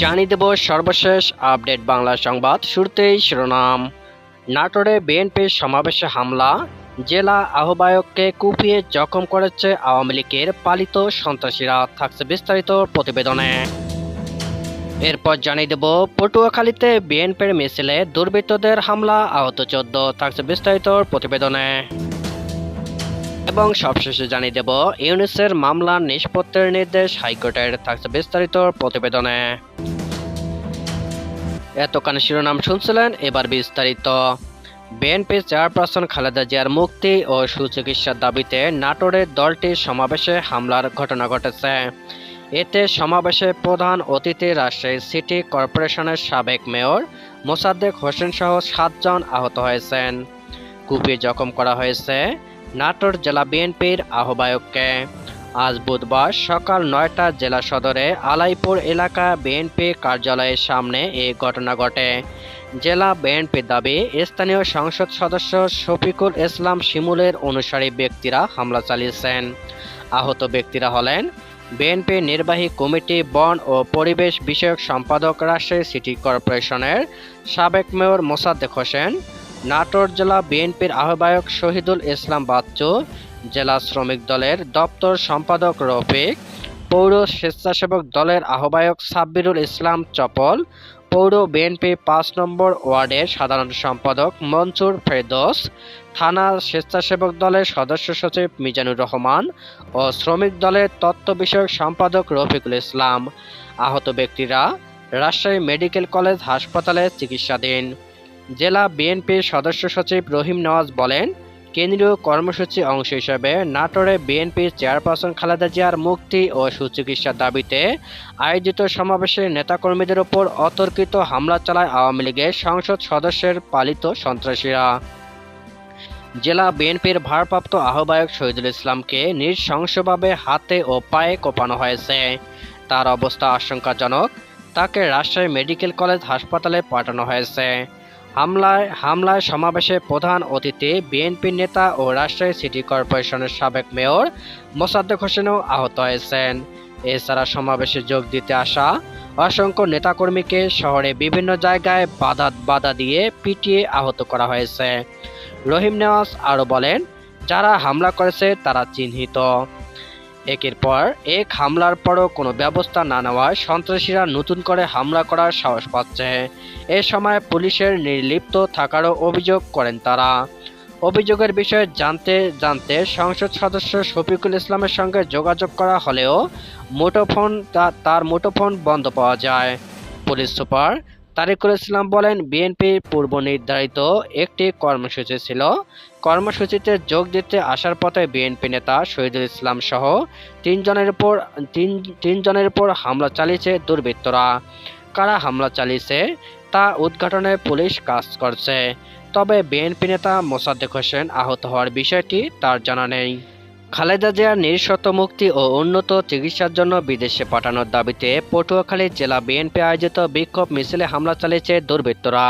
জানিয়ে দেব সর্বশেষ আপডেট বাংলা সংবাদ। শুরুতেই শিরোনাম। নাটোরে বিএনপির সমাবেশে হামলা। জেলা আহ্বায়ককে কুপিয়ে জখম করেছে আওয়ামী লীগের পালিত সন্ত্রাসীরা, থাকছে বিস্তারিত প্রতিবেদনে। এরপর জানিয়ে দেব, পটুয়াখালীতে বিএনপির মিছিলে দুর্বৃত্তদের হামলা, আহত চোদ্দ, থাকছে বিস্তারিত প্রতিবেদনে। এবং সবশেষে জানিয়ে দেব, ইউনিসের মামলা নিষ্পত্তির নির্দেশ হাইকোর্টের থাকছে বিস্তারিত প্রতিবেদনে। এতক্ষণ শিরোনাম শুনছিলেন, এবার বিস্তারিত। বিএনপি চেয়ারপারসন খালেদা জিয়ার মুক্তি ও সুচিকিৎসার দাবিতে নাটোরের দলটির সমাবেশে হামলার ঘটনা ঘটেছে। এতে সমাবেশে প্রধান অতিথি রাজশাহী সিটি কর্পোরেশনের সাবেক মেয়র মোসাদ্দেক হোসেন সহ সাতজন আহত হয়েছেন। কুপিয়ে জখম করা হয়েছে নাটোর জেলা বিএনপির আহ্বায়ককে। আজ বুধবার সকাল নয়টা জেলা সদরে আলাইপুর এলাকা বিএনপি কার্যালয়ের সামনে এই ঘটনা ঘটে। জেলা বিএনপির দাবি, স্থানীয় সংসদ সদস্য শফিকুল ইসলাম শিমুলের অনুসারী ব্যক্তিরা হামলা চালিয়েছেন। আহত ব্যক্তিরা হলেন বিএনপি নির্বাহী কমিটি বন ও পরিবেশ বিষয়ক সম্পাদক রাজশাহী সিটি কর্পোরেশনের সাবেক মেয়র মোসাদ্দেক হোসেন নাটোর জেলা বিএনপির আহ্বায়ক শহীদুল ইসলাম বাচ্চু, জেলা শ্রমিক দলের দপ্তর সম্পাদক রফিক, পৌর স্বেচ্ছাসেবক দলের আহ্বায়ক সাব্বিরুল ইসলাম চপল, পৌর বিএনপি পাঁচ নম্বর ওয়ার্ডের সাধারণ সম্পাদক মনসুর ফেরদোস, থানা স্বেচ্ছাসেবক দলের সদস্য সচিব মিজানুর রহমান ও শ্রমিক দলের তত্ত্ব বিষয়ক সম্পাদক রফিকুল ইসলাম। আহত ব্যক্তিরা রাজশাহী মেডিকেল কলেজ হাসপাতালে চিকিৎসাধীন। জেলা বিএনপির সদস্য সচিব রহিম নওয়াজ বলেন, কেন্দ্রীয় কর্মসূচি অংশ হিসেবে নাটোরে বিএনপির চেয়ারপারসন খালেদা জিয়ার মুক্তি ও সুচিকিৎসার দাবিতে আয়োজিত সমাবেশে নেতাকর্মীদের ওপর অতর্কিত হামলা চালায় আওয়ামী লীগের সংসদ সদস্যের পালিত সন্ত্রাসীরা। জেলা বিএনপির ভারপ্রাপ্ত আহ্বায়ক শহীদুল ইসলামকে নৃশংসভাবে হাতে ও পায়ে কোপানো হয়েছে। তার অবস্থা আশঙ্কাজনক। তাকে রাজশাহী মেডিকেল কলেজ হাসপাতালে পাঠানো হয়েছে। হামলায় হামলায় সমাবেশে প্রধান অতিথি বিএনপি নেতা ও রাজশাহী সিটি কর্পোরেশনের সাবেক মেয়র মোসাদ্দেক হোসেনও আহত হয়েছেন। এছাড়া সমাবেশে যোগ দিতে আসা অসংখ্য নেতাকর্মীকে শহরে বিভিন্ন জায়গায় বাধা বাধা দিয়ে পিটিয়ে আহত করা হয়েছে। রহিম নেওয়াজ আরও বলেন, যারা হামলা করেছে তারা চিহ্নিত। একের পর এক হামলার পরও কোনো ব্যবস্থা না নেওয়ায় সন্ত্রাসীরা নতুন করে হামলা করার সাহস পাচ্ছে। এ সময় পুলিশের নির্লিপ্ত থাকারও অভিযোগ করেন তারা। অভিযোগের বিষয়ে জানতে জানতে সংসদ সদস্য শফিকুল ইসলামের সঙ্গে যোগাযোগ করা হলেও মুঠোফোন তার মুঠোফোন বন্ধ পাওয়া যায়। পুলিশ সুপার তারিকুল ইসলাম বলেন বিএনপির পূর্ব নির্ধারিত একটি কর্মসূচি ছিল। কর্মসূচিতে যোগ দিতে আসার পথে বিএনপি নেতা শহীদুল ইসলাম সহ তিনজনের উপর, তিন, তিনজনের উপর হামলা চালিয়েছে দুর্বৃত্তরা। কারা হামলা চালিয়েছে তা উদ্ঘাটনে পুলিশ কাজ করছে। তবে বিএনপি নেতা মোসাদ্দেক হোসেন আহত হওয়ার বিষয়টি তার জানা নেই। খালেদা জিয়ার নিঃশর্ত মুক্তি ও উন্নত চিকিৎসার জন্য বিদেশে পাঠানোর দাবিতে পটুয়াখালী জেলা বিএনপি আয়োজিত বিক্ষোভ মিছিলে হামলা চালিয়েছে দুর্বৃত্তরা।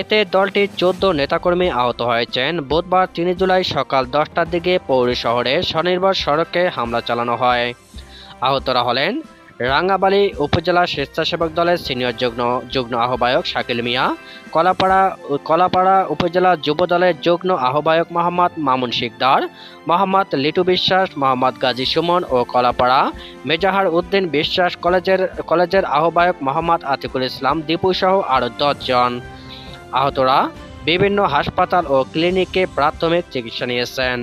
এতে দলটির চোদ্দ নেতাকর্মী আহত হয়েছেন। বুধবার তিন জুলাই সকাল দশটার দিকে পৌর শহরে স্বনির্ভর সড়কে হামলা চালানো হয়। আহতরা হলেন রাঙ্গাবালী উপজেলা স্বেচ্ছাসেবক দলের সিনিয়র যুগ্ম যুগ্ম আহ্বায়ক শাকিল মিয়া, কলাপাড়া কলাপাড়া উপজেলা যুব দলের যুগ্ম আহ্বায়ক মোহাম্মদ মামুন শিকদার, মোহাম্মদ লিটু বিশ্বাস, মোহাম্মদ গাজী সুমন ও কলাপাড়া মেজাহার উদ্দিন বিশ্বাস কলেজের কলেজের আহ্বায়ক মোহাম্মদ আতিকুল ইসলাম, দীপু সহ আরও দশজন আহতরা বিভিন্ন হাসপাতাল ও ক্লিনিকে প্রাথমিক চিকিৎসা নিয়েছেন।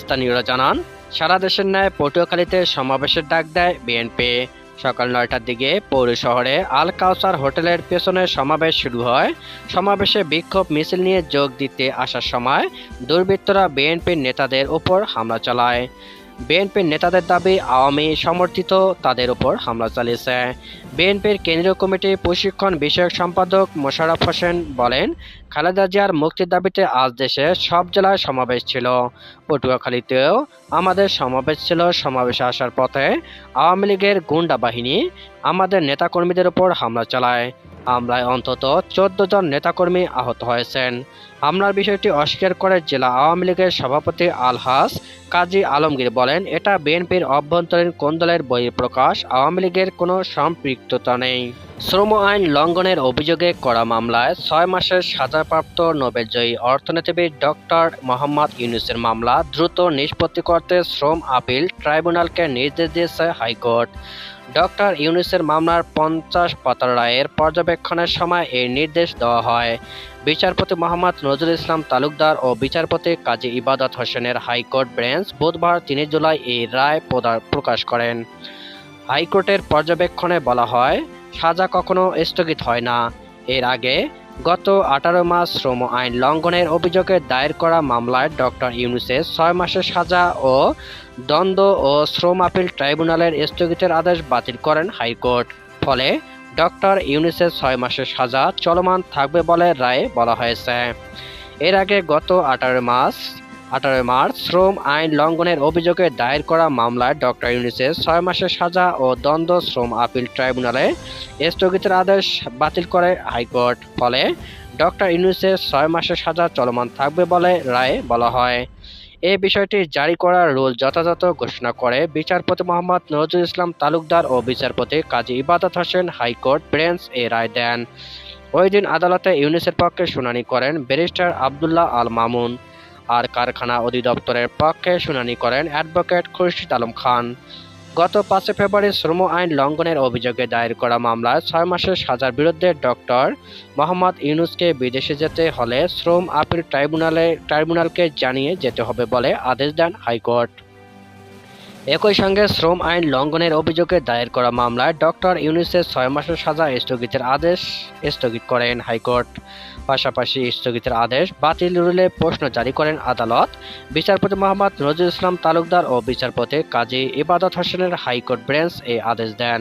স্থানীয়রা জানান সারা দেশের ন্যায় পটুয়াখালীতে সমাবেশের ডাক দেয় বিএনপি। সকাল নয়টার দিকে পৌর শহরে আল কাউসার হোটেলের পেছনে সমাবেশ শুরু হয়। সমাবেশে বিক্ষোভ মিছিল নিয়ে যোগ দিতে আসার সময় দুর্বৃত্তরা বিএনপির নেতাদের ওপর হামলা চালায়। বিএনপির নেতাদের দাবি আওয়ামী সমর্থিত, তাদের উপর হামলা চালিয়েছে। বিএনপির কেন্দ্রীয় কমিটির প্রশিক্ষণ বিষয়ক সম্পাদক মোশাররফ হোসেন বলেন, খালেদা জিয়ার মুক্তির দাবিতে আজ দেশে সব জেলায় সমাবেশ ছিল। পটুয়াখালীতেও আমাদের সমাবেশ ছিল। সমাবেশে আসার পথে আওয়ামী লীগের গুন্ডা বাহিনী আমাদের নেতাকর্মীদের উপর হামলা চালায়। হামলায় অন্তত চোদ্দ জন নেতাকর্মী আহত হয়েছেন। হামলার বিষয়টি অস্বীকার করে জেলা আওয়ামী লীগের সভাপতি আলহাস কাজী আলমগীর বলেন, এটা বিএনপির অভ্যন্তরীণ কোন্দলের বহিঃপ্রকাশ? আওয়ামী লীগের কোনো সম্পৃক্ততা নেই। শ্রম আইন লঙ্ঘনের অভিযোগে করা মামলায় ছয় মাসের সাজাপ্রাপ্ত নোবেলজয়ী অর্থনীতিবিদ ডক্টর মোহাম্মদ ইউনুসের মামলা দ্রুত নিষ্পত্তি করতে শ্রম আপিল ট্রাইব্যুনালকে নির্দেশ দিয়েছে হাইকোর্ট। ডক্টর ইউনুসের মামলার পঞ্চাশ পাতার রায়ের পর্যবেক্ষণের সময় এই নির্দেশ দেওয়া হয়। বিচারপতি মোহাম্মদ নজরুল ইসলাম তালুকদার ও বিচারপতি কাজী ইবাদত হোসেনের হাইকোর্ট বেঞ্চ বুধবার তিন জুলাই এই রায় প্রকাশ করেন। হাইকোর্টের পর্যবেক্ষণে বলা হয়, সাজা কখনো স্থগিত হয় না। এর আগে গত আঠারো মাস শ্রম আইন লঙ্ঘনের অভিযোগে দায়ের করা মামলায় ডক্টর ইউনুসের ছয় মাসের সাজা ও দ্বন্দ্ব ও শ্রম আপিল ট্রাইব্যুনালের স্থগিতের আদেশ বাতিল করেন হাইকোর্ট। ফলে ডক্টর ইউনুসের ছয় মাসের সাজা চলমান থাকবে বলে রায়ে বলা হয়েছে। এর আগে গত আঠারো মাস আঠারো মার্চ শ্রম আইন লঙ্ঘনের অভিযোগে দায়ের করা মামলায় ডক্টর ইউনুসের ছয় মাসের সাজা ও দ্বন্দ্ব শ্রম আপিল ট্রাইব্যুনালে স্থগিতের আদেশ বাতিল করে হাইকোর্ট। ফলে ডক্টর ইউনুসের ছয় মাসের সাজা চলমান থাকবে বলে রায়ে বলা হয়। এই বিষয়টি জারি করার রুল যথাযথ ঘোষণা করে বিচারপতি মোহাম্মদ নজরুল ইসলাম তালুকদার ও বিচারপতি Kazi Ibadat Hossain high court bench এ রায় দেন। ওই দিন আদালতে ইউনিসের পক্ষে শুনানি করেন ব্যারিস্টার আবদুল্লাহ আল মামুন আর কারখানা অধিদপ্তরের পক্ষে শুনানি করেন অ্যাডভোকেট খুরশিদ আলম খান। গত পাঁচই ফেব্রুয়ারি শ্রম আইন লঙ্ঘনের অভিযোগে দায়ের করা মামলায় ছয় মাসের সাজার বিরুদ্ধে ডক্টর মোহাম্মদ ইউনুসকে বিদেশে যেতে হলে শ্রম আপিল ট্রাইব্যুনালে ট্রাইব্যুনালকে জানিয়ে যেতে হবে বলে আদেশ দেন হাইকোর্ট। একই সঙ্গে শ্রম আইন লঙ্ঘনের অভিযোগে দায়ের করা মামলায় ডক্টর ইউনিসের ছয় মাসের সাজা স্থগিতের আদেশ স্থগিত করেন হাইকোর্ট। পাশাপাশি স্থগিতের আদেশ বাতিল রুলে প্রশ্ন জারি করেন আদালত। বিচারপতি মোহাম্মদ নজরুল ইসলাম তালুকদার ও বিচারপতি কাজী ইবাদত হোসেনের হাইকোর্ট বেঞ্চ এই আদেশ দেন।